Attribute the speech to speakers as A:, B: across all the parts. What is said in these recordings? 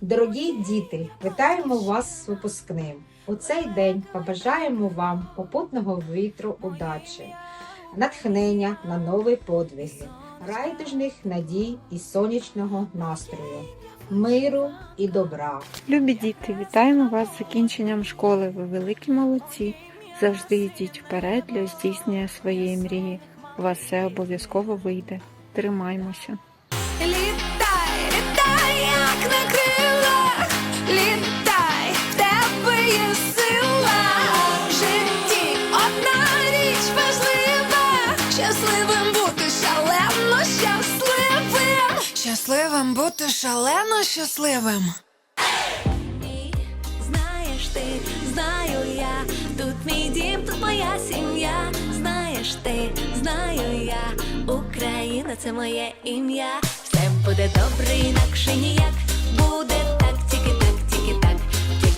A: Дорогі діти, вітаємо вас з випускним. У цей день побажаємо вам попутного вітру удачі, натхнення на нові подвиги, райдужних надій і сонячного настрою, миру і добра.
B: Любі діти, вітаємо вас з закінченням школи. Ви великі молодці. Завжди йдіть вперед для здійснення своєї мрії. У вас все обов'язково вийде. Тримаймося.
C: Літай, літай, як на крилах, літай, в тебе є сила. В житті одна річ важлива, щасливим бути шалено щасливим. Щасливим бути шалено щасливим. Знаєш ти, знаю я, тут мій дім, тут моя сім'я. Знаєш ти, знаю я, Україна це моє ім'я. Все буде добре, інакше ніяк.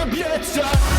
D: kobieta